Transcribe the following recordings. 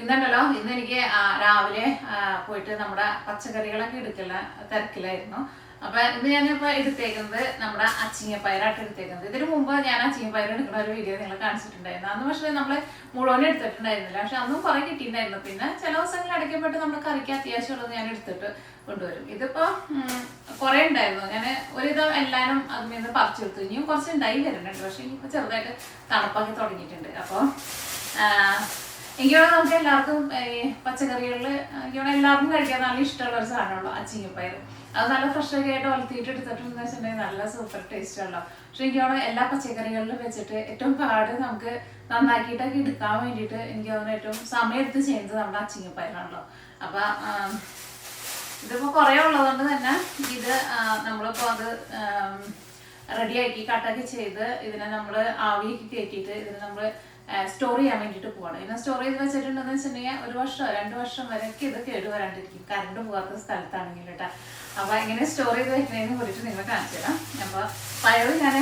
ഇന്നുണ്ടല്ലോ ഇന്ന് എനിക്ക് രാവിലെ പോയിട്ട് നമ്മുടെ പച്ചക്കറികളൊക്കെ എടുക്കല തിരക്കിലായിരുന്നു. അപ്പൊ ഇന്ന് ഞാനിപ്പോ എടുത്തേക്കുന്നത് നമ്മുടെ അച്ചിങ്ങപ്പയറായിട്ട് എടുത്തേക്കുന്നത്. ഇതിനു മുമ്പ് ഞാൻ അച്ചിങ്ങപ്പയർ എടുക്കുന്ന ഒരു വീഡിയോ നിങ്ങൾ കാണിച്ചിട്ടുണ്ടായിരുന്നു. അന്ന് പക്ഷേ നമ്മൾ മുഴുവൻ എടുത്തിട്ടുണ്ടായിരുന്നില്ല. പക്ഷെ അന്നും കുറെ കിട്ടിയിട്ടുണ്ടായിരുന്നു. പിന്നെ ചില ദിവസങ്ങളിൽ അടയ്ക്കപ്പെട്ട് നമ്മുടെ കറിക്ക് അത്യാവശ്യമുള്ളത് ഞാൻ എടുത്തിട്ട് കൊണ്ടുവരും. ഇതിപ്പോ കുറെ ഉണ്ടായിരുന്നു. ഞാൻ ഒരുവിധം എല്ലാവരും അതിൽ നിന്ന് പറിച്ചെടുത്തു ഇനിയും കുറച്ച് ഉണ്ടായി വരുന്നുണ്ട്. പക്ഷെ ഇനിയിപ്പോ ചെറുതായിട്ട് തണുപ്പാക്കി തുടങ്ങിയിട്ടുണ്ട്. അപ്പോൾ എനിക്ക് നമുക്ക് എല്ലാവർക്കും പച്ചക്കറികളിൽ എനിക്ക് എല്ലാവർക്കും കഴിക്കാൻ നല്ല ഇഷ്ടമുള്ള ഒരു സാധനമുള്ളൂ അച്ചിങ്ങപ്പയർ അത് നല്ല ഫ്രഷ് ഒക്കെ ആയിട്ട് വളർത്തിയിട്ട് എടുത്തിട്ടുണ്ടെന്ന് വെച്ചിട്ടുണ്ടെങ്കിൽ നല്ല സൂപ്പർ ടേസ്റ്റ് ഉള്ളൂ പക്ഷെ എനിക്ക് എല്ലാ പച്ചക്കറികളിലും വെച്ചിട്ട് ഏറ്റവും പാട് നമുക്ക് നന്നാക്കിയിട്ടൊക്കെ എടുക്കാൻ വേണ്ടിയിട്ട് എനിക്ക് തോന്നുന്നു ഏറ്റവും സമയം എടുത്ത് ചെയ്യുന്നത് നമ്മുടെ അച്ചിങ്ങപ്പയറാണല്ലോ അപ്പൊ ആം, ഇതിപ്പോ കുറെ ഉള്ളതുകൊണ്ട് തന്നെ ഇത് നമ്മളിപ്പോ അത് റെഡിയാക്കി കട്ടൊക്കെ ചെയ്ത് ഇതിനെ നമ്മൾ ആവിയൊക്കെ കയറ്റിയിട്ട് ഇതിനെ നമ്മൾ സ്റ്റോർ ചെയ്യാൻ വേണ്ടിയിട്ട് പോവാണ്. ഇതിനെ സ്റ്റോർ ചെയ്ത് വെച്ചിട്ടുണ്ടെന്ന് വെച്ചിട്ടുണ്ടെങ്കിൽ ഒരു വർഷം രണ്ട് വർഷം വരെയൊക്കെ ഇത് കേട് വരാണ്ടിരിക്കും. കറണ്ട് പോകാത്ത സ്ഥലത്താണെങ്കിൽ കേട്ടോ. അപ്പൊ എങ്ങനെ സ്റ്റോർ ചെയ്ത് വെക്കുന്നതിനെ കുറിച്ച് നിങ്ങൾ കാണിച്ചു തരാം. അപ്പൊ പയറ് ഞാൻ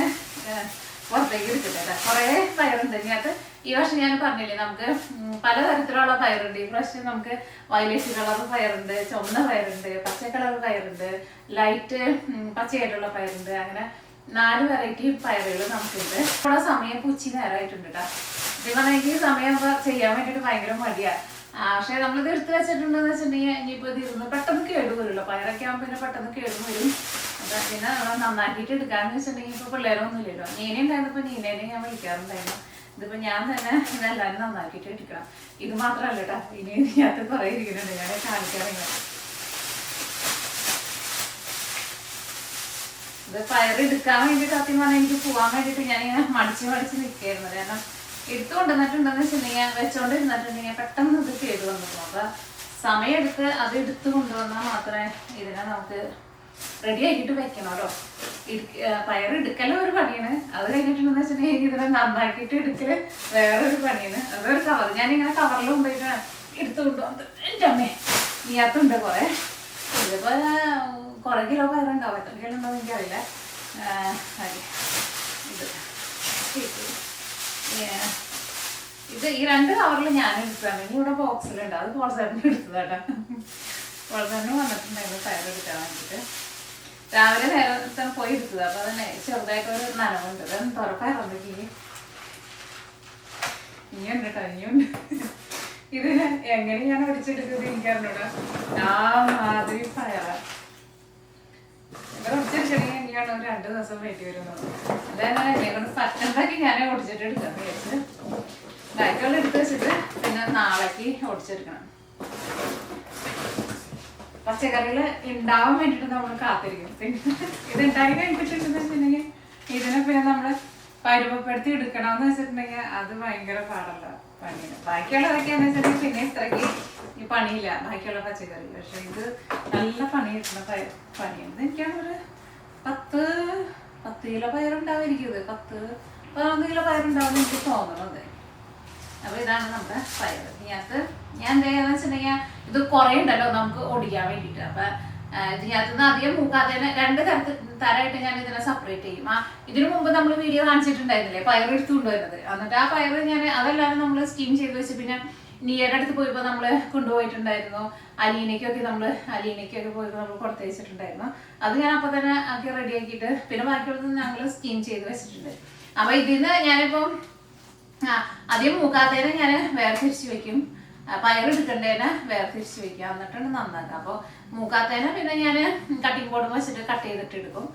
പുറത്തേക്ക് എടുക്കട്ടെ കേട്ടോ കുറേ പയറുണ്ട് ഇതിനകത്ത് ഈ വർഷം ഞാൻ പറഞ്ഞില്ലേ നമുക്ക് പല പലതരത്തിലുള്ള പയറുണ്ട് ഈ പ്രാവശ്യം നമുക്ക് വയലേഷ് കളർ പയറുണ്ട് ചുമന്ന പയറുണ്ട് പച്ച കളർ പയറുണ്ട് ലൈറ്റ് പച്ചയായിട്ടുള്ള പയറുണ്ട് അങ്ങനെ നാല് വെറൈറ്റി പയറുകൾ നമുക്കുണ്ട്. ഇവിടെ സമയം പുച്ചി നേരമായിട്ടുണ്ട് കേട്ടോ ഇത് വേണമെങ്കിൽ സമയം ഇപ്പൊ ചെയ്യാൻ വേണ്ടിയിട്ട് ഭയങ്കര മടിയാ. ആ, പക്ഷെ നമ്മളിത് എടുത്തു വെച്ചിട്ടുണ്ടെന്ന് വെച്ചിട്ടുണ്ടെങ്കിൽ ഇനിയിപ്പോ ഇത് ഇരുന്ന് പെട്ടെന്ന് കേടു വരുമല്ലോ പയറൊക്കെ ആകുമ്പോൾ പിന്നെ പെട്ടെന്ന് കേടു വരും. അപ്പൊ പിന്നെ നമ്മൾ നന്നാക്കിയിട്ട് എടുക്കാന്ന് വെച്ചിട്ടുണ്ടെങ്കിൽ ഇപ്പൊ പിള്ളേരൊന്നും ഇല്ലല്ലോ നീനെ ഉണ്ടായിരുന്നപ്പോ നീനേനെ ഞാൻ വിളിക്കാറുണ്ടായിരുന്നു. ഇതിപ്പോ ഞാൻ തന്നെ ഇതെല്ലാരും നന്നാക്കിയിട്ട് എടുക്കണം. ഇത് മാത്രല്ല കേട്ടോ ഇനി ഇതിനകത്ത് കുറെ ഇരിക്കുന്നുണ്ട്. ഞാൻ കാണിക്കാറില്ല. ഇത് എടുക്കാൻ വേണ്ടി സത്യം പറഞ്ഞാൽ എനിക്ക് പോകാൻ വേണ്ടിയിട്ട് ഞാനിങ്ങനെ മടിച്ച് മടിച്ച് നിൽക്കായിരുന്നു. കാരണം എടുത്തു കൊണ്ടുവന്നിട്ടുണ്ടെന്ന് വെച്ചിട്ടുണ്ടെങ്കിൽ വെച്ചോണ്ടിരുന്നിട്ടുണ്ടെങ്കിൽ പെട്ടെന്ന് ഇത് ചെയ്ത് വന്നു പോകും അപ്പൊ സമയമെടുത്ത് അത് എടുത്തു കൊണ്ടുവന്നാൽ മാത്രമേ ഇതിനെ നമുക്ക് റെഡി ആക്കിയിട്ട് വെക്കണമല്ലോ പയർ എടുക്കലും ഒരു പണിയാണ്. അത് കഴിഞ്ഞിട്ടുണ്ടെന്ന് വെച്ചിട്ടുണ്ടെങ്കിൽ ഇതിനെ നന്നാക്കിയിട്ട് എടുക്കൽ വേറൊരു പണിയാണ്. അതൊരു കവർ ഇങ്ങനെ കവറിൽ കൊണ്ടുപോയിട്ട് എടുത്തു കൊണ്ടുവന്നത് എന്റെ അമ്മേ ഇയാത്തുണ്ട് കുറെ. ഇതിപ്പോ കുറെ കിലോ പയറുണ്ടാവും. എത്ര കിലോ ഉണ്ടാവും എനിക്കറിയില്ല. അറിയില്ല. ഇത് ഈ രണ്ട് കവറിൽ ഞാൻ എടുത്തതാണ്. ഇനി ഇവിടെ ബോക്സിലുണ്ട് അത് പോൾസേട്ടന് എടുത്തതാട്ടോ പോൾസേട്ടന് വന്നിട്ടുണ്ടായിരുന്നു പയർ എടുക്കാൻ വേണ്ടിയിട്ട്. രാവിലെ നേരത്തെ പോയി എടുത്തത്. അപ്പൊ അതന്നെ ചെറുതായിട്ടൊരു നനവുണ്ട്. അത് തുറപ്പയറുണ്ടെങ്കിൽ ഇനിയുണ്ട് കേട്ടോ ഇനിയുണ്ട്. ഇത് എങ്ങനെ ഞാൻ ഒടിച്ചെടുക്കുന്നത് എനിക്കറിഞ്ഞൂടാ. ആ മാതിരി ഒരു രണ്ട് ദിവസം അതാണ് ഞാൻ ഉണ്ടാവാൻ വേണ്ടിയിട്ട് നമ്മൾ കാത്തിരിക്കും. പിന്നെ ഇത് ഉണ്ടാക്കി കഴിഞ്ഞിട്ടുണ്ടെന്ന് വെച്ചിട്ടുണ്ടെങ്കിൽ ഇതിനെ പിന്നെ നമ്മൾ പരുവപ്പെടുത്തി എടുക്കണമെന്ന് വെച്ചിട്ടുണ്ടെങ്കിൽ അത് ഭയങ്കര പാടുള്ള പണിയാണ്. ബാക്കിയുള്ളതൊക്കെയാന്ന് വെച്ചിട്ടുണ്ടെങ്കിൽ പിന്നെ ഇത്രയ്ക്ക് ഈ പണിയില്ല. ബാക്കിയുള്ള പച്ചക്കറി. പക്ഷെ ഇത് നല്ല പണി കിട്ടുന്ന പണിയാണ്. എനിക്കാണ് ഒരു പത്ത് പത്ത് കിലോ പയറുണ്ടാവുമായിരിക്കും ഇത് പത്ത് പതിനൊന്ന് കിലോ പയറുണ്ടാവും എനിക്ക് തോന്നണത് അപ്പൊ ഇതാണ് നമ്മുടെ പയർ ഇതിനകത്ത് ഞാൻ എന്താ ചെയ്യാന്ന് വെച്ചിട്ടുണ്ടെങ്കിൽ ഇത് കുറേ ഉണ്ടല്ലോ നമുക്ക് ഓടിക്കാൻ വേണ്ടിയിട്ട്. അപ്പൊ ഇതിനകത്ത് നിന്ന് അധികം മൂക്കാതെ രണ്ട് തരത്തിൽ തരമായിട്ട് ഞാൻ ഇതിനെ സെപ്പറേറ്റ് ചെയ്യും. ആ ഇതിനു മുമ്പ് നമ്മൾ വീഡിയോ കാണിച്ചിട്ടുണ്ടായിരുന്നില്ലേ? പയർ എടുത്തു കൊണ്ടുവരുന്നത് എന്നിട്ട് ആ പയർ ഞാൻ അതെല്ലാം നമ്മൾ സ്റ്റീം ചെയ്ത് വെച്ച് പിന്നെ നീയുടെ അടുത്ത് പോയപ്പോൾ നമ്മൾ കൊണ്ടുപോയിട്ടുണ്ടായിരുന്നു. അലീനയ്ക്കൊക്കെ നമ്മൾ അലീനയ്ക്കൊക്കെ പോയപ്പോൾ നമ്മൾ കൊടുത്തയച്ചിട്ടുണ്ടായിരുന്നു അത് ഞാൻ അപ്പോൾ തന്നെ ആക്കി റെഡിയാക്കിയിട്ട് പിന്നെ ബാക്കിയുള്ളത് ഞങ്ങൾ സ്റ്റീം ചെയ്ത് വെച്ചിട്ടുണ്ട്. അപ്പോൾ ഇതിൽ നിന്ന് ഞാനിപ്പം ആ അധികം മൂക്കാത്തേനെ ഞാൻ വേർതിരിച്ച് വെക്കും. ആ, പയർ എടുക്കണ്ടേനെ വേർതിരിച്ച് വെക്കുക എന്നിട്ടാണ് നന്നാക്കുക. അപ്പോൾ മൂക്കാത്തേനെ പിന്നെ ഞാൻ കട്ടിങ് ബോർഡ് വെച്ചിട്ട് കട്ട് ചെയ്തിട്ട് എടുക്കും.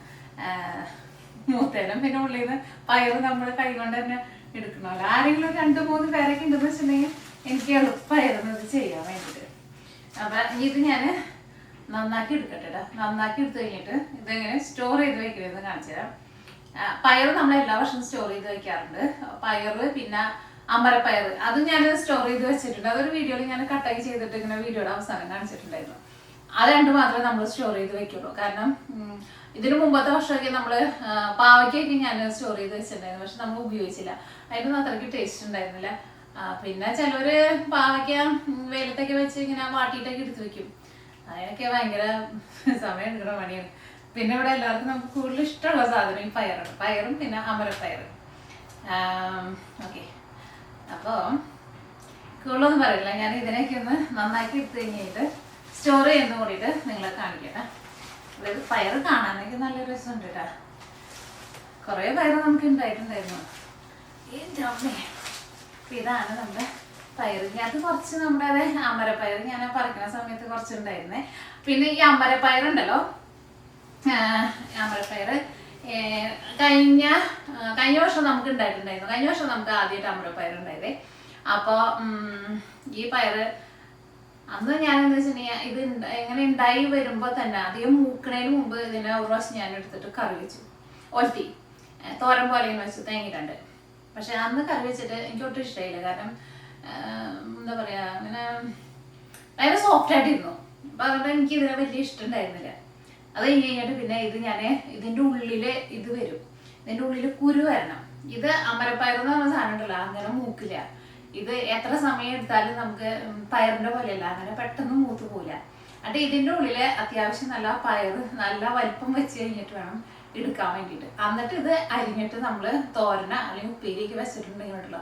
മൂത്തേനും പിന്നെ ഉള്ളിൽ നിന്ന് പയർ നമ്മൾ കൈ കൊണ്ട് തന്നെ എടുക്കണമല്ലോ ആരെങ്കിലും രണ്ട് മൂന്ന് പേരൊക്കെ ഉണ്ടെന്ന് വെച്ചിട്ടുണ്ടെങ്കിൽ എനിക്ക് എളുപ്പമായിരുന്നു ഇത് ചെയ്യാൻ വേണ്ടിയിട്ട്. അപ്പൊ ഇത് ഞാൻ നന്നാക്കി എടുക്കട്ടെ നന്നാക്കി എടുത്തു കഴിഞ്ഞിട്ട് ഇതെങ്ങനെ സ്റ്റോർ ചെയ്ത് വെക്കണമെന്ന് കാണിച്ചു തരാം. പയർ പയറ് നമ്മൾ എല്ലാ വർഷവും സ്റ്റോർ ചെയ്ത് വെക്കാറുണ്ട്. പയറ് പിന്നെ അമരപ്പയർ. അത് ഞാൻ സ്റ്റോർ ചെയ്ത് വെച്ചിട്ടുണ്ട്. അതൊരു വീഡിയോയിൽ ഞാൻ കട്ടായി ചെയ്തിട്ട് ഇങ്ങനെ വീഡിയോയുടെ അവസാനം കാണിച്ചിട്ടുണ്ടായിരുന്നു. അത് രണ്ട് മാത്രമേ നമ്മൾ സ്റ്റോർ ചെയ്ത് വെക്കുള്ളൂ. കാരണം ഇതിനു മുമ്പത്തെ വർഷമൊക്കെ നമ്മൾ പാവയ്ക്കൊക്കെ ഞാൻ സ്റ്റോർ ചെയ്ത് വെച്ചിട്ടുണ്ടായിരുന്നു. പക്ഷെ നമ്മൾ ഉപയോഗിച്ചില്ല. അതിനൊന്നും അത്രയ്ക്ക് ടേസ്റ്റ് ഉണ്ടായിരുന്നില്ല. പിന്നെ ചിലവര് പാവയ്ക്ക വെയിലത്തൊക്കെ വെച്ച് ഇങ്ങനെ വാട്ടിയിട്ടൊക്കെ എടുത്ത് വെക്കും. അതിനൊക്കെ ഭയങ്കര സമയം എടുക്കുന്ന പണിയാണ്. പിന്നെ ഇവിടെ എല്ലാവർക്കും നമുക്ക് കൂടുതൽ ഇഷ്ടമുള്ള സാധനം ഈ പയറാണ്. പയറും പിന്നെ അമരപ്പയറും. ഓക്കെ അപ്പോൾ കൂടുതലൊന്നും പറയില്ല. ഞാൻ ഇതിനൊക്കെ ഒന്ന് നന്നാക്കി എടുത്തു കഴിഞ്ഞിട്ട് സ്റ്റോർ ചെയ്യുന്ന കൂടിയിട്ട് നിങ്ങളെ കാണിക്കട്ടെ. അതായത് പയർ കാണാനൊക്കെ നല്ല രസമുണ്ട് കേട്ടാ കുറേ പയർ നമുക്ക് ഉണ്ടായിട്ടുണ്ടായിരുന്നു. അമ്മേ. ഇതാണ് നമ്മുടെ പയർ അത് കുറച്ച് നമ്മുടെ അതെ അമരപ്പയർ ഞാൻ പറിക്കുന്ന സമയത്ത് കുറച്ചുണ്ടായിരുന്നേ. പിന്നെ ഈ അമരപ്പയർ ഉണ്ടല്ലോ അമരപ്പയർ കഴിഞ്ഞ കഴിഞ്ഞ വർഷം നമുക്ക് ഉണ്ടായിട്ടുണ്ടായിരുന്നു. കഴിഞ്ഞ വർഷം നമുക്ക് ആദ്യമായിട്ട് പയർ ഉണ്ടായതേ അപ്പോൾ ഈ പയർ അന്ന് ഞാൻ എന്താ വെച്ചിട്ടുണ്ടെങ്കിൽ ഇത് ഇങ്ങനെ ഉണ്ടായി വരുമ്പോൾ തന്നെ അധികം മൂക്കണതിന് മുമ്പ് ഇതിനെ ഒരു പ്രാവശ്യം ഞാൻ എടുത്തിട്ട് കറി വെച്ചു. ഒലത്തി തോരൻ പോലെ വെച്ച് തേങ്ങിയിട്ടുണ്ട് പക്ഷെ അന്ന് കറി വെച്ചിട്ട് എനിക്ക് ഒട്ടും ഇഷ്ടമായില്ല കാരണം എന്താ പറയാ അങ്ങനെ ഭയങ്കര സോഫ്റ്റ് ആയിട്ടിരുന്നു. അപ്പൊ അതുകൊണ്ട് എനിക്ക് ഇതിനെ വലിയ ഇഷ്ടം ഉണ്ടായിരുന്നില്ല. അത് കഴിഞ്ഞ് കഴിഞ്ഞിട്ട് പിന്നെ ഇത് ഞാൻ ഇതിന്റെ ഉള്ളിൽ ഇത് വരും. ഇതിന്റെ ഉള്ളിൽ കുരു വരണം. ഇത് അമരപ്പയർ എന്ന് പറഞ്ഞ സാധനം ഉണ്ടല്ലോ അങ്ങനെ മൂക്കില്ല. ഇത് എത്ര സമയം എടുത്താലും നമുക്ക് പയറിന്റെ പോലെയല്ല അങ്ങനെ പെട്ടെന്ന് മൂത്ത് പോകില്ല എന്നിട്ട് ഇതിന്റെ ഉള്ളിൽ അത്യാവശ്യം നല്ല പയർ നല്ല വലിപ്പം വെച്ച് കഴിഞ്ഞിട്ട് വേണം എടുക്കാൻ വേണ്ടിയിട്ട്. എന്നിട്ട് ഇത് അരിഞ്ഞിട്ട് നമ്മൾ തോരന അല്ലെങ്കിൽ ഉപ്പേരിയൊക്കെ വെച്ചിട്ടുണ്ടെങ്കിൽ ഉണ്ടല്ലോ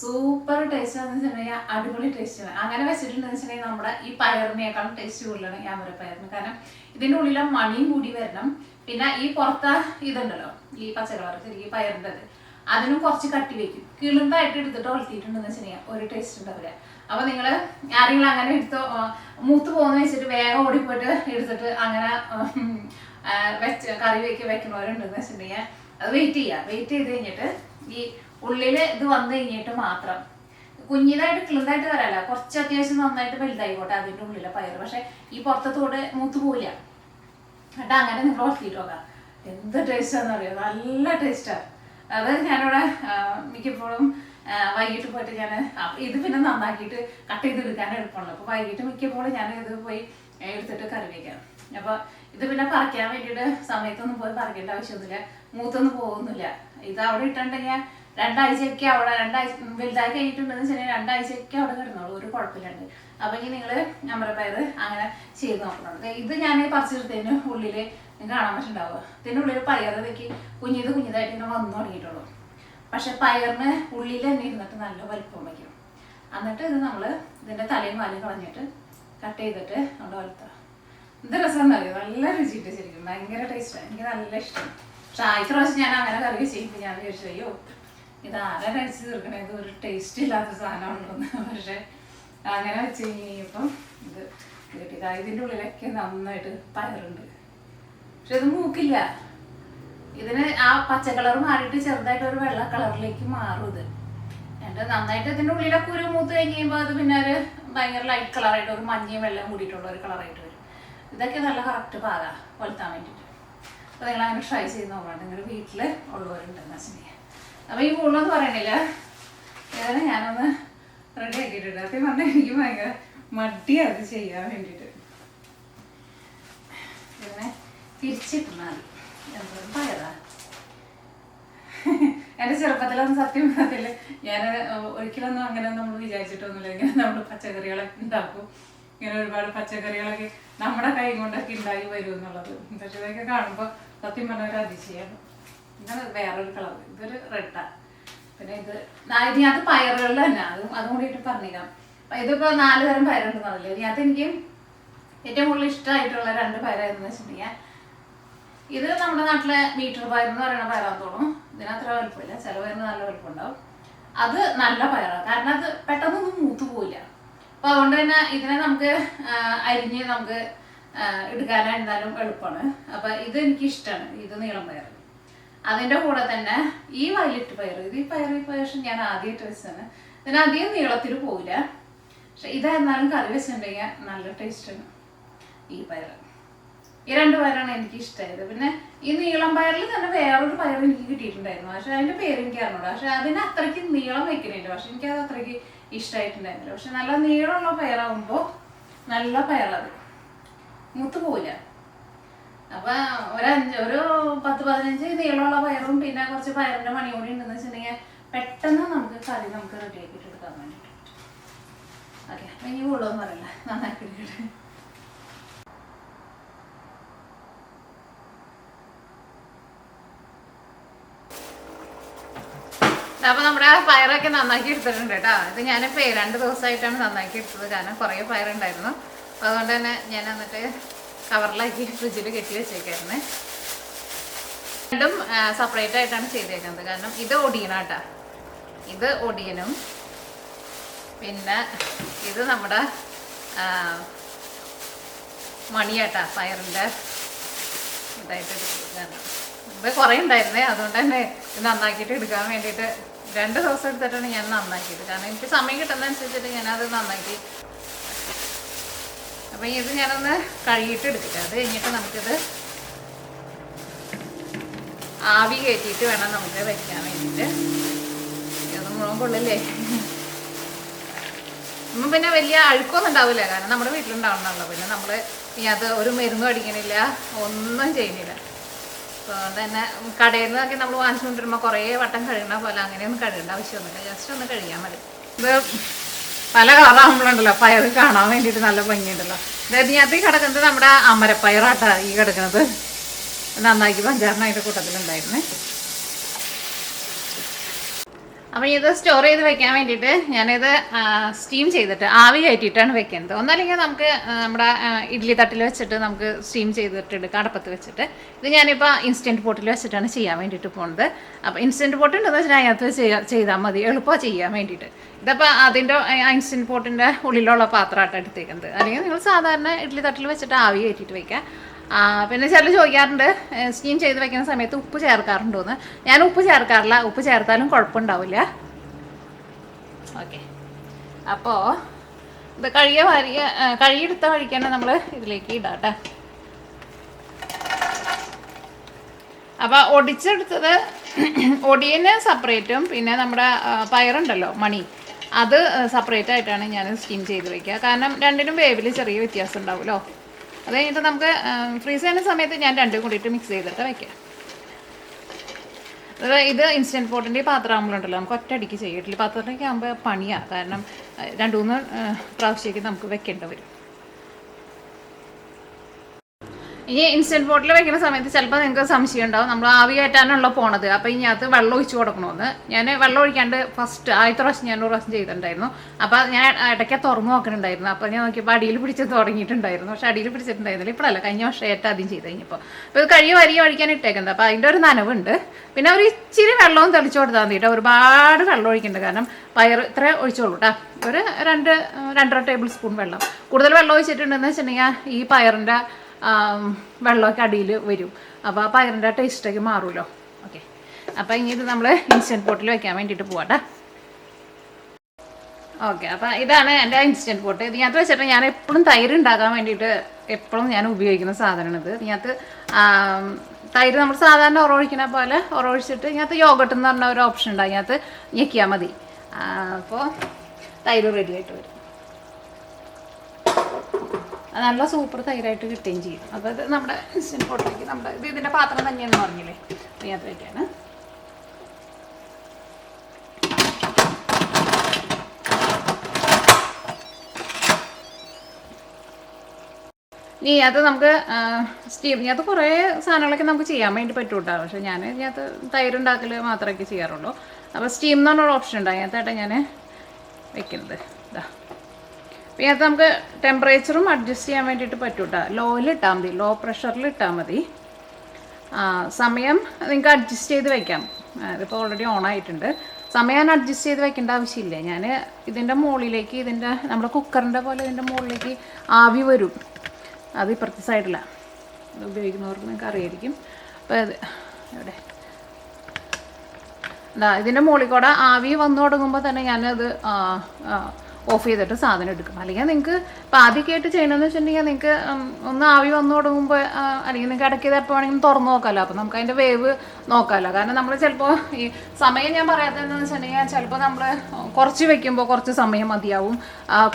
സൂപ്പർ ടേസ്റ്റ് എന്ന് വെച്ചിട്ടുണ്ടെങ്കിൽ അടിപൊളി ടേസ്റ്റ് ആണ്. അങ്ങനെ വെച്ചിട്ടുണ്ടെന്ന് വെച്ചിട്ടുണ്ടെങ്കിൽ നമ്മുടെ ഈ പയറിനേക്കാളും ടേസ്റ്റ് കൂടുതലാണ് ഈ പയറിന്. കാരണം ഇതിന്റെ ഉള്ളിലെ മണിയും കൂടി വരണം. പിന്നെ ഈ പുറത്ത ഇതുണ്ടല്ലോ ഈ പച്ചക്കളർക്ക് ഈ പയറിന്റെ അതിനും കുറച്ച് കട്ടി വെക്കും. കിളുണ്ടായിട്ട് എടുത്തിട്ട് വളർത്തിയിട്ടുണ്ടെന്ന് വെച്ചിട്ടുണ്ടെങ്കിൽ ഒരു ടേസ്റ്റ് ഉണ്ടാവില്ല. അപ്പൊ നിങ്ങൾ ആരെങ്കിലും അങ്ങനെ എടുത്ത് മൂത്ത് പോകുന്ന വെച്ചിട്ട് വേഗം ഓടിപ്പോയിട്ട് എടുത്തിട്ട് അങ്ങനെ വെച്ച് കറി വെക്കി വെക്കുന്നവരുണ്ടെന്ന് വെച്ചിട്ടുണ്ടെങ്കിൽ അത് വെയിറ്റ് ചെയ്യുക വെയിറ്റ് ചെയ്ത് കഴിഞ്ഞിട്ട് ഈ ഉള്ളിൽ ഇത് വന്നു കഴിഞ്ഞിട്ട് മാത്രം. കുഞ്ഞിതായിട്ട് ക്ലിന്തായിട്ട് വരാല്ല. കുറച്ച് അത്യാവശ്യം നന്നായിട്ട് വലുതായിക്കോട്ടെ അതിന്റെ ഉള്ളിലെ പയർ പക്ഷെ ഈ പുറത്തത്തോടെ മൂത്ത് പോവില്ല. എന്നിട്ട് അങ്ങനെ നിങ്ങൾ വളർത്തിയിട്ട് നോക്കാം എന്ത് ടേസ്റ്റാന്ന് അറിയോ നല്ല ടേസ്റ്റാ അത് ഞാനിവിടെ മിക്കപ്പോഴും വൈകിട്ട് പോയിട്ട് ഞാൻ ഇത് പിന്നെ നന്നാക്കിയിട്ട് കട്ട് ചെയ്ത് എടുക്കാൻ എളുപ്പമുള്ളൂ. അപ്പൊ വൈകിട്ട് മിക്കപ്പോഴും ഞാൻ ഇത് പോയി എടുത്തിട്ട് കറി വയ്ക്കാം അപ്പൊ ഇത് പിന്നെ പറിക്കാൻ വേണ്ടിയിട്ട് സമയത്തൊന്നും പോയി പറിക്കേണ്ട ആവശ്യമൊന്നുമില്ല. മൂത്തൊന്നും പോകുന്നില്ല. ഇത് അവിടെ ഇട്ടുണ്ടെങ്കിൽ രണ്ടാഴ്ചയൊക്കെ അവിടെ രണ്ടാഴ്ച വലുതായി കഴിഞ്ഞിട്ടുണ്ടെന്ന് വെച്ചാൽ രണ്ടാഴ്ചയൊക്കെ അവിടെ കിടന്നോളൂ. ഒരു കുഴപ്പമില്ലാണ്ട്. അപ്പൊ ഇനി നിങ്ങൾ അമരപ്പയർ അങ്ങനെ ചെയ്ത് നോക്കണം. ഇത് ഞാൻ പറിച്ചെടുത്തതിന് ഉള്ളിൽ നിങ്ങൾ കാണാൻ പറ്റുണ്ടാവുക ഇതിന്റെ ഉള്ളിൽ പയർ ഇതൊക്കെ കുഞ്ഞിത് കുഞ്ഞിതായിട്ട് ഇങ്ങനെ വന്നു തുടങ്ങിയിട്ടുള്ളൂ. പക്ഷെ പയറിന് ഉള്ളിൽ തന്നെ ഇരുന്നിട്ട് നല്ല വലിപ്പം വയ്ക്കും എന്നിട്ട് ഇത് നമ്മൾ ഇതിന്റെ തലയും വാലും കളഞ്ഞിട്ട് കട്ട് ചെയ്തിട്ട് നമ്മൾ വലുത്താം എന്ത് രസം അറിയോ നല്ല രുചിയിട്ട് ശരിക്കും. ഭയങ്കര ടേസ്റ്റാണ് എനിക്ക് നല്ല ഇഷ്ടം. പക്ഷെ ആദ്യത്തെ പ്രാവശ്യം ഞാൻ അങ്ങനെ കറി ഞാൻ വിചാരിച്ചു അയ്യോ ഇത് ആരാ കഴിച്ചു തീർക്കണേ. ഇത് ഒരു ടേസ്റ്റ് ഇല്ലാത്ത സാധനമാണെന്ന് പക്ഷെ അങ്ങനെ വെച്ച് കഴിഞ്ഞപ്പം ഇത് കിട്ടിയതായി ഇതിന്റെ ഉള്ളിലൊക്കെ നന്നായിട്ട് പയറുണ്ട്. പക്ഷെ ഇത് മൂക്കില്ല. ഇതിന് ആ പച്ച കളർ മാറിയിട്ട് ചെറുതായിട്ട് ഒരു വെള്ള കളറിലേക്ക് മാറും ഇത്. എന്നിട്ട് നന്നായിട്ട് ഇതിന്റെ ഉള്ളിലൊക്കെ ഒരു മൂത്ത് കഴിഞ്ഞ് അത് പിന്നെ ഒരു ഭയങ്കര ലൈറ്റ് കളറായിട്ട് ഒരു മഞ്ഞയും വെള്ളം കൂടിയിട്ടുള്ള ഒരു കളറായിട്ട് വരും. ഇതൊക്കെ നല്ല കറക്റ്റ് പാകാ. കൊളുത്താൻ വേണ്ടിയിട്ട്. അപ്പോൾ നിങ്ങൾ അങ്ങനെ ട്രൈ ചെയ്ത് നോക്കണം. നിങ്ങളുടെ വീട്ടിൽ ഉള്ളവരുണ്ടെന്ന് വെച്ചിട്ടുണ്ടെങ്കിൽ അപ്പോൾ ഈ പൂണെന്ന് പറയണില്ല. ഏതാണ് ഞാനൊന്ന് റെഡി ആക്കിയിട്ടുണ്ട്. സത്യം പറഞ്ഞാൽ എനിക്ക് ഭയങ്കര മടി അത് ചെയ്യാൻ വേണ്ടിയിട്ട്. ഇതിനെ എന്തൊരു പയറാ. എന്റെ ചെറുപ്പത്തിലൊന്നും സത്യം പറഞ്ഞില്ല ഞാൻ ഒരിക്കലൊന്നും അങ്ങനെ നമ്മൾ വിചാരിച്ചിട്ടൊന്നുമില്ല. ഇങ്ങനെ നമ്മൾ പച്ചക്കറികളൊക്കെ ഉണ്ടാക്കും. ഇങ്ങനെ ഒരുപാട് പച്ചക്കറികളൊക്കെ നമ്മുടെ കൈ കൊണ്ടൊക്കെ ഉണ്ടായി വരും എന്നുള്ളത്. പക്ഷെ ഇതൊക്കെ കാണുമ്പോൾ സത്യം പറഞ്ഞ ഒരു അതിശയാണ്. ഇങ്ങനെ വേറൊരു കളർ ഇതൊരു റെഡാ പിന്നെ ഇത് ഇതിനകത്ത് പയറുകളിൽ തന്നെ. അതും അതും കൂടിയിട്ട് അപ്പൊ ഇതിപ്പോ നാല് തരം പയറുണ്ടെന്ന് ഇനി ഇതിനകത്ത് എനിക്ക് ഏറ്റവും കൂടുതൽ ഇഷ്ടമായിട്ടുള്ള രണ്ട് പയറായിരുന്നു വെച്ചിട്ടുണ്ടെങ്കിൽ ഇത് നമ്മുടെ നാട്ടിലെ മീറ്റർ പയർ എന്ന് പറയുന്ന പയറാന്ന് തോന്നും ഇതിനത്ര വലുപ്പമില്ല. ചില പയറിന് നല്ല വലുപ്പമുണ്ടാവും. അത് നല്ല പയറാണ് കാരണം അത് പെട്ടെന്നൊന്നും മൂത്ത് പോവില്ല. അപ്പൊ അതുകൊണ്ട് തന്നെ ഇതിനെ നമുക്ക് അരിഞ്ഞ് നമുക്ക് എടുക്കാനായിരുന്നാലും എളുപ്പമാണ്. അപ്പൊ ഇത് എനിക്ക് ഇഷ്ടമാണ് ഇത് നീളം പയർ. അതിന്റെ കൂടെ തന്നെ ഈ വയലറ്റ് പയർ ഇത് ഈ പയർ ഈ പയർ ഞാൻ ആദ്യമായിട്ട് വെച്ചതാണ്. ഇതിന് അധികം നീളത്തിൽ പോവില്ല. പക്ഷെ ഇതായിരുന്നാലും കറി വെച്ചിട്ടുണ്ടെങ്കിൽ നല്ല ടേസ്റ്റാണ് ഈ പയർ ഈ രണ്ട് പയറാണ് എനിക്ക് ഇഷ്ടമായത് പിന്നെ ഈ നീളം പയറിൽ തന്നെ വേറൊരു പയർ എനിക്ക് കിട്ടിയിട്ടുണ്ടായിരുന്നു. പക്ഷെ അതിന്റെ പേര് എനിക്ക് അറിഞ്ഞൂടാ. പക്ഷെ അതിന് അത്രയ്ക്ക് നീളം വെക്കുന്നില്ല പക്ഷെ എനിക്കത് അത് അത്രയ്ക്ക് ഇഷ്ടമായിട്ടുണ്ടായിരുന്നില്ല പക്ഷെ നല്ല നീളമുള്ള പയറാകുമ്പോൾ നല്ല പയറത്. മുത്ത് പോവില്ല. അപ്പൊ ഒരഞ്ച് ഒരു പത്ത് പതിനഞ്ച് നീളമുള്ള പയറും പിന്നെ കുറച്ച് പയറിന്റെ മണി കൂടി ഉണ്ടെന്ന് വെച്ചിട്ടുണ്ടെങ്കിൽ പെട്ടെന്ന് നമുക്ക് കറി നമുക്ക് റെഡി ആക്കിയിട്ട് എടുക്കാൻ വേണ്ടിട്ട് ഓക്കെ ഇനി കൂടുതലൊന്നും പറയില്ല നന്നാക്കി എടുക്കട്ടെ അപ്പൊ നമ്മുടെ പയറൊക്കെ നന്നാക്കി എടുത്തിട്ടുണ്ട് കേട്ടോ. ഇത് ഞാനിപ്പോ രണ്ട് ദിവസമായിട്ടാണ് നന്നാക്കി എടുത്തത്. കാരണം കുറേ പയറുണ്ടായിരുന്നു. അതുകൊണ്ട് തന്നെ ഞാൻ എന്നിട്ട് കവറിലാക്കി ഫ്രിഡ്ജിൽ കെട്ടി വെച്ചേക്കായിരുന്നേ. രണ്ടും സെപ്പറേറ്റ് ആയിട്ടാണ് ചെയ്തേക്കുന്നത്. കാരണം ഇത് ഒടിയനാട്ടാ ഇത് ഒടിയനും പിന്നെ ഇത് നമ്മുടെ മണിയാട്ടാ പയറിന്റെ ഇതായിട്ട് എടുക്കുന്നത് ഇത് കുറേ ഉണ്ടായിരുന്നേ അതുകൊണ്ട് തന്നെ ഇത് നന്നാക്കിയിട്ട് എടുക്കാൻ വേണ്ടിയിട്ട് രണ്ട് ദിവസം എടുത്തിട്ടാണ് ഞാൻ നന്നാക്കിയത്. കാരണം എനിക്ക് സമയം കിട്ടുന്നതനുസരിച്ചിട്ട് ഞാനത് നന്നാക്കി അപ്പം ഇത് ഞാനൊന്ന് കഴുകിയിട്ട് എടുത്തിട്ട് അത് കഴിഞ്ഞിട്ട് നമുക്കിത് ആവി കയറ്റിയിട്ട് വേണം നമുക്ക് വെക്കാൻ വേണ്ടിയിട്ട്. ഇതൊന്നും മുഴുവൻ കൊള്ളില്ലേ ഇപ്പം പിന്നെ വലിയ അഴുക്കൊന്നും ഉണ്ടാവില്ല. കാരണം നമ്മുടെ വീട്ടിലുണ്ടാവണമല്ലോ പിന്നെ നമ്മൾ ഇനി അത് ഒരു മരുന്നും അടിക്കണില്ല ഒന്നും ചെയ്യുന്നില്ല. അതുകൊണ്ട് തന്നെ കടയിൽ നിന്നൊക്കെ നമ്മൾ വാങ്ങിച്ചുകൊണ്ടിരുമ്പോൾ കുറേ വട്ടം കഴുകണ പോലെ അങ്ങനെയൊന്നും കഴുകേണ്ട ആവശ്യമൊന്നുമില്ല. ജസ്റ്റ് ഒന്ന് കഴുകിയാൽ മതി. ഇത് പല കളറാകുമ്പോഴുണ്ടല്ലോ പയർ കാണാൻ വേണ്ടിയിട്ട് നല്ല ഭംഗിയുണ്ടല്ലോ. അതായത് ഇതിനകത്ത് കിടക്കുന്നത് നമ്മുടെ അമരപ്പയറാട്ടാ ഈ കിടക്കുന്നത്. നന്നാക്കി പഞ്ചാറിനായിട്ട് കൂട്ടത്തിലുണ്ടായിരുന്നേ. അപ്പം ഇത് സ്റ്റോർ ചെയ്ത് വെക്കാൻ വേണ്ടിയിട്ട് ഞാനിത് സ്റ്റീം ചെയ്തിട്ട് ആവി കയറ്റിയിട്ടാണ് വെക്കുന്നത്. ഒന്നല്ലെങ്കിൽ നമുക്ക് നമ്മുടെ ഇഡ്ഡലി തട്ടിൽ വെച്ചിട്ട് നമുക്ക് സ്റ്റീം ചെയ്തിട്ട് എടുക്കാം അടപ്പത്ത് വെച്ചിട്ട് ഇത് ഞാനിപ്പോൾ ഇൻസ്റ്റന്റ് പോട്ടിൽ വെച്ചിട്ടാണ് ചെയ്യാൻ വേണ്ടിയിട്ട് പോകുന്നത് അപ്പോൾ ഇൻസ്റ്റന്റ് പോട്ട് ഉണ്ടെന്ന് വെച്ചാൽ അതിനകത്ത് ചെയ്താൽ മതി. എളുപ്പമാണ് ചെയ്യാൻ വേണ്ടിയിട്ട്. ഇതിപ്പോൾ അതിന്റെ ഇൻസ്റ്റന്റ് പോട്ടിന്റെ ഉള്ളിലുള്ള പാത്രമായിട്ട് എടുത്തേക്കുന്നത്. അല്ലെങ്കിൽ നിങ്ങൾ സാധാരണ ഇഡ്ഡലി തട്ടിൽ വെച്ചിട്ട് ആവി കയറ്റിയിട്ട് വെക്കുക. ആ, പിന്നെ ചിലർ ചോദിക്കാറുണ്ട് സ്റ്റീം ചെയ്ത് വെക്കുന്ന സമയത്ത് ഉപ്പ് ചേർക്കാറുണ്ടോ എന്ന് ഞാൻ ഉപ്പ് ചേർക്കാറില്ല ഉപ്പ് ചേർത്താലും കുഴപ്പമുണ്ടാവില്ല. ഓക്കെ. അപ്പോൾ ഇത് കഴുകിയ വരിയ കഴുകിയെടുത്ത വഴിക്കാണ് നമ്മൾ ഇതിലേക്ക് ഇടാട്ടെ. അപ്പോൾ ഒടിച്ചെടുത്തത് ഒടിയന് സെപ്പറേറ്റും പിന്നെ നമ്മുടെ പയറുണ്ടല്ലോ മണി. അത് സെപ്പറേറ്റ് ആയിട്ടാണ് ഞാൻ സ്റ്റീം ചെയ്ത് വയ്ക്കുക കാരണം രണ്ടിനും വേവിൽ ചെറിയ വ്യത്യാസം ഉണ്ടാവുമല്ലോ. അത് കഴിഞ്ഞിട്ട് നമുക്ക് ഫ്രീസ് ചെയ്യുന്ന സമയത്ത് ഞാൻ രണ്ടും കൂടിയിട്ട് മിക്സ് ചെയ്തിട്ട് വയ്ക്കാം ഇത് ഇൻസ്റ്റന്റ് പോട്ടിന്റെ പാത്രമാകുമ്പോഴുണ്ടല്ലോ നമുക്ക് ഒറ്റയടിക്ക് ചെയ്യും ഇഡ്ഡലി പാത്രത്തിലേക്ക് ആകുമ്പോൾ പണിയാണ് കാരണം രണ്ട് മൂന്ന് പ്രാവശ്യമൊക്കെ നമുക്ക് വെക്കേണ്ടി വരും. ഇനി ഇൻസ്റ്റന്റ് പോട്ടിൽ വെക്കുന്ന സമയത്ത് ചിലപ്പോൾ നിങ്ങൾക്ക് സംശയം ഉണ്ടാവും. നമ്മൾ ആവി കയറ്റാനുള്ള പോണത്. അപ്പോൾ ഇതിനകത്ത് വെള്ളം ഒഴിച്ചു കൊടുക്കണമെന്ന് ഞാൻ വെള്ളം ഒഴിക്കാണ്ട് ഫസ്റ്റ് ആദ്യത്തെ പ്രാവശ്യം ഞാൻ ഒരു പ്രാവശ്യം ചെയ്തിട്ടുണ്ടായിരുന്നു. അപ്പോൾ ഞാൻ ഇടയ്ക്ക് തുറന്നു നോക്കുന്നുണ്ടായിരുന്നു അപ്പോൾ ഞാൻ നോക്കിയപ്പോൾ അടിയിൽ പിടിച്ച് തുടങ്ങിയിട്ടുണ്ടായിരുന്നു. പക്ഷെ അടിയിൽ പിടിച്ചിട്ടുണ്ടായിരുന്നില്ല. ഇപ്പോഴല്ല. കഴിഞ്ഞ വർഷം ഏറ്റവും ആദ്യം ചെയ്ത് കഴിഞ്ഞപ്പോൾ അപ്പോൾ ഇത് കഴിയും അരി ഒഴിക്കാൻ ഇട്ടേക്കുന്നത്. അപ്പോൾ അതിന്റെ ഒരു നനവുണ്ട്. പിന്നെ ഒരു ഇച്ചിരി വെള്ളവും തെളിച്ചു കൊടുത്താൽ മതി കേട്ടോ. ഒരുപാട് വെള്ളം ഒഴിക്കുന്നുണ്ട് കാരണം പയർ ഇത്ര ഒഴിച്ചോളൂ കേട്ടോ. ഒരു രണ്ട് രണ്ടര ടേബിൾ സ്പൂൺ വെള്ളം. കൂടുതൽ വെള്ളം ഒഴിച്ചിട്ടുണ്ടെന്ന് വെച്ചിട്ടുണ്ടെങ്കിൽ ഈ പയറിന്റെ വെള്ളമൊക്കെ അടിയിൽ വരും. അപ്പോൾ ആ പയറിന്റെ ടേസ്റ്റൊക്കെ മാറുമല്ലോ ഓക്കെ അപ്പോൾ ഇനി ഇത് നമ്മൾ ഇൻസ്റ്റന്റ് പോട്ടിൽ വെക്കാൻ വേണ്ടിയിട്ട് പോവാട്ടെ ഓക്കെ അപ്പോൾ ഇതാണ് എന്റെ ഇൻസ്റ്റന്റ് പോട്ട് ഇതിനകത്ത് വെച്ചിട്ട് ഞാൻ എപ്പോഴും തൈര് ഉണ്ടാക്കാൻ വേണ്ടിയിട്ട് എപ്പോഴും ഞാൻ ഉപയോഗിക്കുന്ന സാധനമാണ് ഇത്. ഇതിനകത്ത് തൈര് നമ്മൾ സാധാരണ ഉറവഴിക്കുന്ന പോലെ ഉറവഴിച്ചിട്ട് ഇതിനകത്ത് യോഗട്ട് എന്ന് പറഞ്ഞ ഒരു ഓപ്ഷൻ ഉണ്ട്. അതിനകത്ത് ഞെക്കിയാൽ മതി. അപ്പോൾ തൈര് റെഡി ആയിട്ട് വരും. നല്ല സൂപ്പർ തൈരായിട്ട് കിട്ടുകയും ചെയ്യും. അപ്പോൾ ഇത് നമ്മുടെ ഇൻസ്റ്റന്റ് പോട്ടിലേക്ക് നമ്മുടെ ഇത് ഇതിന്റെ പാത്രം തന്നെയാണെന്ന് പറഞ്ഞില്ലേ? അതിനകത്ത് വയ്ക്കാണ് ഇനി അത് നമുക്ക് സ്റ്റീം ഇതിനകത്ത് കുറേ സാധനങ്ങളൊക്കെ നമുക്ക് ചെയ്യാൻ വേണ്ടി പറ്റൂട്ടോ. പക്ഷെ ഞാൻ ഇതിനകത്ത് തൈര് മാത്രമൊക്കെ മാത്രമേ ചെയ്യാറുള്ളൂ. അപ്പോൾ സ്റ്റീം എന്ന് പറഞ്ഞൊരു ഓപ്ഷൻ ഉണ്ട്. അതിനകത്തായിട്ടാണ് ഞാൻ വെക്കുന്നത്. ഇതാ ഇതിനകത്ത് നമുക്ക് ടെമ്പറേച്ചറും അഡ്ജസ്റ്റ് ചെയ്യാൻ വേണ്ടിയിട്ട് പറ്റും കേട്ടോ ലോയിൽ ഇട്ടാൽ മതി. ലോ പ്രഷറിൽ ഇട്ടാൽ മതി സമയം നിങ്ങൾക്ക് അഡ്ജസ്റ്റ് ചെയ്ത് വയ്ക്കാം ഇതിപ്പോൾ ഓൾറെഡി ഓൺ ആയിട്ടുണ്ട്. സമയം അഡ്ജസ്റ്റ് ചെയ്ത് വെക്കേണ്ട ആവശ്യമില്ല. ഞാൻ ഇതിന്റെ മുകളിലേക്ക് ഇതിന്റെ നമ്മുടെ കുക്കറിന്റെ പോലെ ഇതിന്റെ മുകളിലേക്ക് ആവി വരും. അത് ഇപ്പുറത്തെ സൈഡിലാണ് ഇത് ഉപയോഗിക്കുന്നവർക്ക് നിങ്ങൾക്ക് അറിയായിരിക്കും. അപ്പോൾ അത് എന്താ ഇതിന്റെ മുകളിൽ കൂടെ ആവി വന്നു തുടങ്ങുമ്പോൾ തന്നെ ഞാനത് ഓഫ് ചെയ്തിട്ട് സാധനം എടുക്കും അല്ലെങ്കിൽ നിങ്ങൾക്ക് ഇപ്പം ആദ്യമൊക്കെയായിട്ട് ചെയ്യണമെന്ന് വെച്ചിട്ടുണ്ടെങ്കിൽ നിങ്ങൾക്ക് ഒന്ന് ആവി വന്നു തുടങ്ങുമ്പോൾ അല്ലെങ്കിൽ നിങ്ങൾക്ക് ഇടയ്ക്ക് എപ്പോൾ വേണമെങ്കിലും തുറന്ന് നോക്കാമല്ലോ അപ്പോൾ നമുക്ക് അതിന്റെ വേവ് നോക്കാമല്ലോ കാരണം നമ്മൾ ചിലപ്പോൾ ഈ സമയം ഞാൻ പറയാത്തത് എന്താണെന്ന് വെച്ചിട്ടുണ്ടെങ്കിൽ ചിലപ്പോൾ നമ്മൾ കുറച്ച് വെക്കുമ്പോൾ കുറച്ച് സമയം മതിയാവും.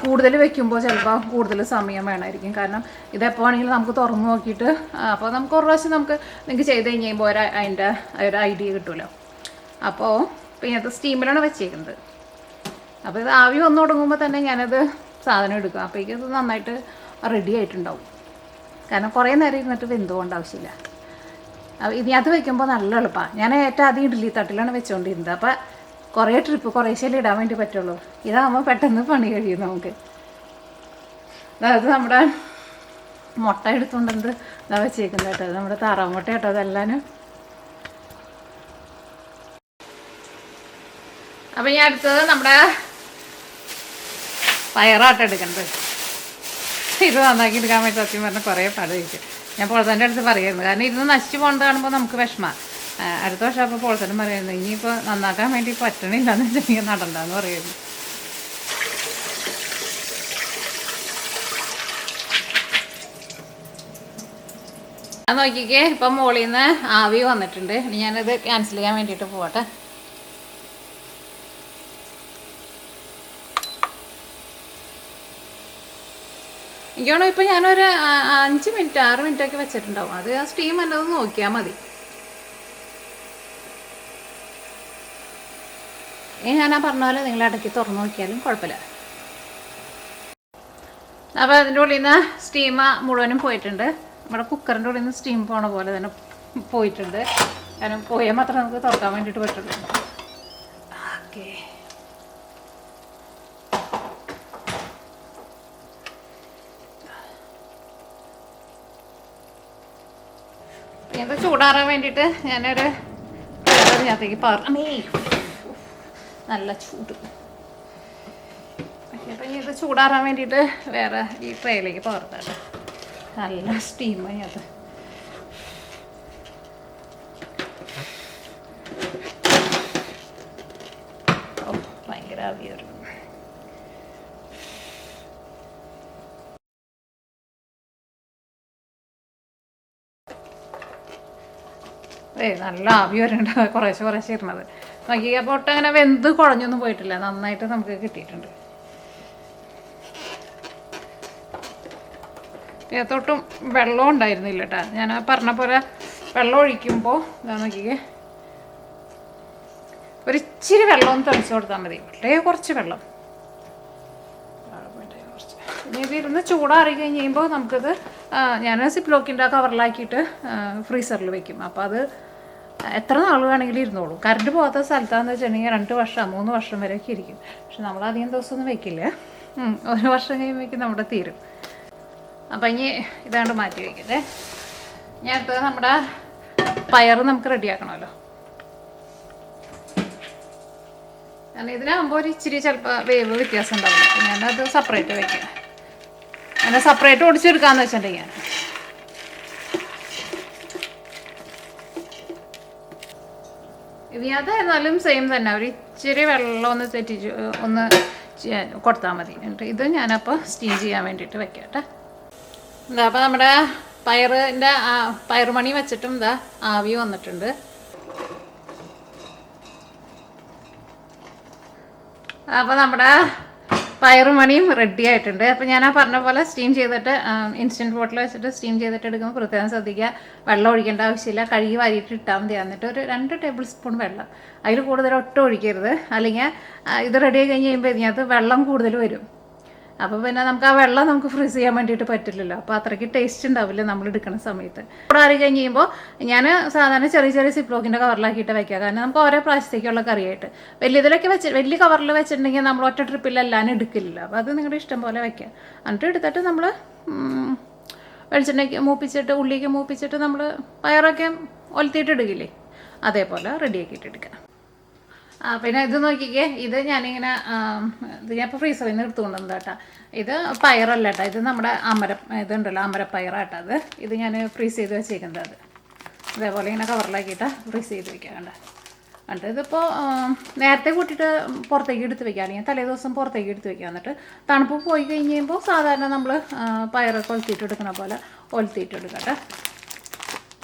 കൂടുതൽ വെക്കുമ്പോൾ ചിലപ്പോൾ കൂടുതൽ സമയം വേണമായിരിക്കും കാരണം ഇത് എപ്പോൾ വേണമെങ്കിലും നമുക്ക് തുറന്നു നോക്കിയിട്ട് അപ്പോൾ നമുക്ക് ഒരു പ്രാവശ്യം നമുക്ക് നിങ്ങൾക്ക് ചെയ്ത് കഴിഞ്ഞ് കഴിയുമ്പോൾ ഒരു അതിന്റെ ഒരു ഐഡിയ കിട്ടുമല്ലോ അപ്പോൾ പിന്നെ അത് സ്റ്റീമിലാണ് വെച്ചേക്കുന്നത്. അപ്പോൾ ഇത് ആവി വന്നു തുടങ്ങുമ്പോൾ തന്നെ ഞാനത് സാധനം എടുക്കും. അപ്പോഴേക്കും ഇത് നന്നായിട്ട് റെഡി ആയിട്ടുണ്ടാവും. കാരണം കുറേ നേരം ഇരുന്നിട്ട് വെന്തുകൊണ്ട് ആവശ്യമില്ല. ഇനി അത് വെക്കുമ്പോൾ നല്ല എളുപ്പമാണ് ഞാൻ ഏറ്റവും ആദ്യം ഇഡ്ഡലി തട്ടിലാണ് വെച്ചുകൊണ്ടിരുന്നത് അപ്പോൾ കുറേ ട്രിപ്പ് കുറേശ്ശേലും ഇടാൻ വേണ്ടി പറ്റുള്ളൂ. ഇതാകുമ്പോൾ പെട്ടെന്ന് പണി കഴിയും നമുക്ക്. അതായത് നമ്മുടെ മുട്ട എടുത്തുകൊണ്ടെന്ത് ഇതാ വെച്ചേക്കുന്നത് കേട്ടോ. നമ്മുടെ താറാവ് മുട്ട കേട്ടോ അതെല്ലാനും. അപ്പം ഞാൻ അടുത്തത് നമ്മുടെ പയറാട്ടം എടുക്കണ്ടത് ഇത് നന്നാക്കി എടുക്കാൻ വേണ്ടി സത്യം പറഞ്ഞാൽ കുറേ പാട് കഴിക്കും ഞാൻ പോളത്തന്റെ അടുത്ത് പറയുന്നത് കാരണം ഇരുന്ന് നശിച്ചു പോകുന്നത് കാണുമ്പോൾ നമുക്ക് വിഷമമാണ് അടുത്ത വർഷം അപ്പോൾ പോളത്തനും പറയുന്നത് ഇനിയിപ്പോൾ നന്നാക്കാൻ വേണ്ടി പറ്റണില്ലെന്ന് വെച്ചിട്ടുണ്ടെങ്കിൽ നടണ്ടെന്ന് പറയുന്നു നോക്കിക്കേ ഇപ്പം മോളിൽ നിന്ന് ആവി വന്നിട്ടുണ്ട്. ഇനി ഞാനത് ക്യാൻസൽ ചെയ്യാൻ വേണ്ടിയിട്ട് പോകട്ടെ എനിക്ക് തോന്നുന്നു ഇപ്പം ഞാനൊരു അഞ്ച് മിനിറ്റ് ആറ് മിനിറ്റ് ഒക്കെ വെച്ചിട്ടുണ്ടാവും. അത് ആ സ്റ്റീം എന്നത് നോക്കിയാൽ മതി. ഞാൻ ആ പറഞ്ഞ പോലെ നിങ്ങൾ ഇടയ്ക്ക് തുറന്നു നോക്കിയാലും കുഴപ്പമില്ല. അപ്പോൾ അതിന്റെ ഉള്ളിൽ നിന്ന് സ്റ്റീം മുഴുവനും പോയിട്ടുണ്ട്. നമ്മുടെ കുക്കറിന്റെ ഉള്ളിൽ നിന്ന് സ്റ്റീം പോണ പോലെ തന്നെ പോയിട്ടുണ്ട്. കാരണം പോയാൽ മാത്രമേ നമുക്ക് തുറക്കാൻ വേണ്ടിയിട്ട് പറ്റുള്ളൂ. ഓക്കെ. ഇത് ചൂടാറാൻ വേണ്ടിയിട്ട് ഞാനൊരു അതിനകത്തേക്ക് പറഞ്ഞേ നല്ല ചൂട്. അപ്പം ഇനി ഇത് ചൂടാറാൻ വേണ്ടിയിട്ട് വേറെ ഈ ട്രേയിലേക്ക് പകർത്താട്ടോ നല്ല സ്റ്റീമായി അതിനകത്ത് നല്ല ആവി വരുന്നുണ്ട് കുറേശ്ശെ കുറേശ്ശെ ഇരുന്നത്. നോക്കിയ പൊട്ട് അങ്ങനെ വെന്ത് കുഴഞ്ഞൊന്നും പോയിട്ടില്ല. നന്നായിട്ട് നമുക്ക് കിട്ടിയിട്ടുണ്ട്. ഇതിനകത്തോട്ടും വെള്ളം ഉണ്ടായിരുന്നില്ല കേട്ടോ. ഞാൻ പറഞ്ഞ പോലെ വെള്ളം ഒഴിക്കുമ്പോൾ ഇതാ നോക്കിക്കേ ഒരിച്ചിരി വെള്ളം ഒന്ന് തെളിച്ച് കൊടുത്താൽ മതി. വളരെ കുറച്ച് വെള്ളം. ഇനി ഇത് ഇരുന്ന് ചൂടാറി കഴിഞ്ഞ് കഴിയുമ്പോൾ നമുക്കിത് ഞാൻ സിപ്പ് ലോക്കിന്റെ കവറിലാക്കിയിട്ട് ഫ്രീസറിൽ വെക്കും. അപ്പോൾ അത് എത്ര നാൾ വേണമെങ്കിലും ഇരുന്നോളൂ. കറണ്ട് പോകാത്ത സ്ഥലത്താന്ന് വെച്ചിട്ടുണ്ടെങ്കിൽ രണ്ട് വർഷം മൂന്ന് വർഷം വരെയൊക്കെ ഇരിക്കും. പക്ഷെ നമ്മൾ അധികം ദിവസമൊന്നും വെക്കില്ല. ഒരു വർഷം കഴിയുമ്പോഴേക്കും നമ്മുടെ തീരും. അപ്പം ഇനി ഇതാണ്ട് മാറ്റി വയ്ക്കട്ടെ ഞാൻ അടുത്തത് നമ്മുടെ പയർ നമുക്ക് റെഡിയാക്കണമല്ലോ കാരണം ഇതിനാകുമ്പോൾ ഒരു ഇച്ചിരി ചിലപ്പോൾ വേവ് വ്യത്യാസം ഉണ്ടാവില്ല. ഞാനത് സെപ്പറേറ്റ് വെക്കാം. അങ്ങനെ സെപ്പറേറ്റ് ഓടിച്ചെടുക്കാമെന്ന് വെച്ചിട്ടുണ്ടെങ്കിൽ ഞാൻ എന്നാലും സെയിം തന്നെ. ഒരു ഇച്ചിരി വെള്ളം ഒന്ന് തെറ്റിച്ച് ഒന്ന് കൊടുത്താൽ മതി. എന്നിട്ട് ഇത് ഞാനപ്പോൾ സ്റ്റീം ചെയ്യാൻ വേണ്ടിയിട്ട് വെക്കാം കേട്ടോ. എന്താ അപ്പോൾ നമ്മുടെ പയറിന്റെ പയറുമണി വെച്ചിട്ടും ഇതാ ആവി വന്നിട്ടുണ്ട്. അപ്പോൾ നമ്മുടെ പയറുമണിയും റെഡി ആയിട്ടുണ്ട്. അപ്പം ഞാൻ ആ പറഞ്ഞ പോലെ സ്റ്റീം ചെയ്തിട്ട് ഇൻസ്റ്റന്റ് ബോട്ടിൽ വെച്ചിട്ട് സ്റ്റീം ചെയ്തിട്ട് എടുക്കുമ്പോൾ പ്രത്യേകം ശ്രദ്ധിക്കുക. വെള്ളം ഒഴിക്കേണ്ട ആവശ്യമില്ല. കഴുകി വാരിയിട്ട് ഇട്ടാൽ മതി. എന്നിട്ട് ഒരു രണ്ട് ടേബിൾ സ്പൂൺ വെള്ളം. അതിൽ കൂടുതൽ ഒട്ടും ഒഴിക്കരുത്. അല്ലെങ്കിൽ ഇത് റെഡി ആയി കഴിഞ്ഞ് കഴിയുമ്പോൾ ഇതിനകത്ത് വെള്ളം കൂടുതൽ വരും. അപ്പോൾ പിന്നെ നമുക്ക് ആ വെള്ളം നമുക്ക് ഫ്രീസ് ചെയ്യാൻ വേണ്ടിയിട്ട് പറ്റില്ലല്ലോ. അപ്പോൾ അത്രയ്ക്ക് ടേസ്റ്റ് ഉണ്ടാവില്ല നമ്മൾ എടുക്കുന്ന സമയത്ത്. കൂടാറി കഴിഞ്ഞ് കഴിയുമ്പോൾ ഞാൻ സാധാരണ ചെറിയ ചെറിയ സിപ്ലോക്കിന്റെ കവറിലാക്കിയിട്ട് വെക്കുക കാരണം നമുക്ക് ഓരോ പ്രാവശ്യത്തേക്കുള്ള കറിയായിട്ട്. വലിയതിലൊക്കെ വെച്ച് വലിയ കവറിൽ വെച്ചിട്ടുണ്ടെങ്കിൽ നമ്മൾ ഒറ്റ ട്രിപ്പിൽ ട്രിപ്പിലെല്ലാം എടുക്കില്ല അപ്പോൾ അത് നിങ്ങളുടെ ഇഷ്ടം പോലെ വെക്കുക എന്നിട്ട് എടുത്തിട്ട് നമ്മൾ വെളിച്ചെണ്ണയ്ക്ക് മൂപ്പിച്ചിട്ട് ഉള്ളിക്ക് മൂപ്പിച്ചിട്ട് നമ്മൾ പയറൊക്കെ ഒലത്തിയിട്ട് എടുക്കില്ലേ അതേപോലെ റെഡിയാക്കിയിട്ട് എടുക്കുക. പിന്നെ ഇത് നോക്കിക്കേ ഇത് ഞാനിങ്ങനെ ഇത് ഞാൻ ഇപ്പോൾ ഫ്രീസറിൽ നിന്ന് എടുത്തു കൊണ്ടുവന്നത് കേട്ടോ. ഇത് പയറല്ല കേട്ടോ ഇത് നമ്മുടെ അമര ഇതുണ്ടല്ലോ അമരപ്പയറാട്ടോ അത്. ഇത് ഞാൻ ഫ്രീസ് ചെയ്ത് വെച്ചേക്കുന്നത് അത്. ഇതേപോലെ ഇങ്ങനെ കവറിലാക്കിയിട്ട് ഫ്രീസ് ചെയ്ത് വെക്കാം കണ്ട. എന്നിട്ട് ഇതിപ്പോൾ നേരത്തെ കൂട്ടിയിട്ട് പുറത്തേക്ക് എടുത്ത് വെക്കുക അല്ലെങ്കിൽ തലേ ദിവസം പുറത്തേക്ക് എടുത്ത് വെക്കുക. എന്നിട്ട് തണുപ്പ് പോയി കഴിഞ്ഞ് കഴിയുമ്പോൾ സാധാരണ നമ്മൾ പയറൊക്കെ ഒലത്തിയിട്ട് എടുക്കണ പോലെ ഒലത്തിയിട്ട് എടുക്കട്ടെ